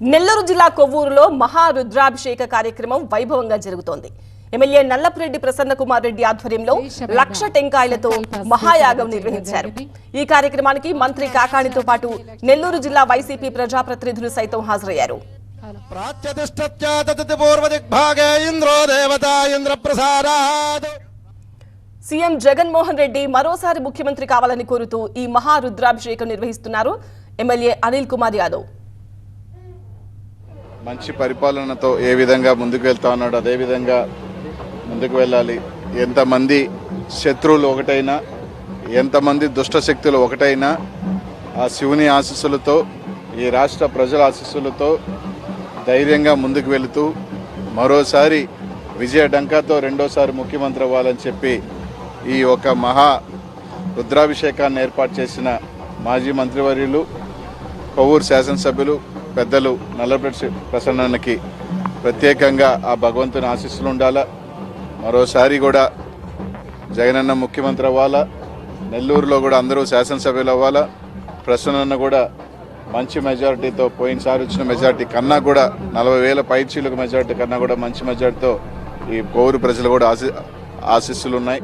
నెల్లూరు జిల్లా కొవ్వూరులో మహారుద్రాభిషేక కార్యక్రమం వైభవంగా జరుగుతోంది. ఎమ్మెల్యే నల్లపురెడ్డి ప్రసన్న కుమార్ రెడ్డి ఆధ్వర్యంలో లక్ష టెంకాయలతో మహాయాగం నిర్వహించారు. ఈ కార్యక్రమానికి మంత్రి కాకాణితో పాటు నెల్లూరు జిల్లా వైసీపీ ప్రజాప్రతినిధులు సైతం హాజరయ్యారు. సీఎం జగన్మోహన్ రెడ్డి మరోసారి ముఖ్యమంత్రి కావాలని కోరుతూ ఈ మహారుద్రాభిషేకం నిర్వహిస్తున్నారు ఎమ్మెల్యే అనిల్ కుమార్ యాదవ్. మంచి పరిపాలనతో ఏ విధంగా ముందుకు వెళ్తా ఉన్నాడు అదే విధంగా ముందుకు వెళ్ళాలి. ఎంతమంది శత్రువులు ఒకటైనా ఎంతమంది దుష్ట శక్తులు ఒకటైనా ఆ శివుని ఆశీస్సులతో ఈ రాష్ట్ర ప్రజల ఆశీస్సులతో ధైర్యంగా ముందుకు వెళుతూ మరోసారి విజయ డంకాతో రెండోసారి ముఖ్యమంత్రి అవ్వాలని చెప్పి ఈ ఒక మహా రుద్రాభిషేకాన్ని ఏర్పాటు చేసిన మాజీ మంత్రివర్యులు కొవ్వూరు శాసనసభ్యులు పెద్దలు నల్లపరెడ్డి ప్రసన్నకి ప్రత్యేకంగా ఆ భగవంతుని ఆశీస్సులు ఉండాలా? మరోసారి కూడా జగనన్న ముఖ్యమంత్రి అవ్వాలా? నెల్లూరులో కూడా అందరూ శాసనసభ్యులు అవ్వాలా? ప్రసన్నన్న కూడా మంచి మెజారిటీతో పోయినసారి వచ్చిన మెజారిటీ కన్నా కూడా నలభై వేల పైచీలకు మెజారిటీ కన్నా కూడా మంచి మెజారిటీతో ఈ కోరు ప్రజలు కూడా ఆశీ ఆశీస్సులు ఉన్నాయి.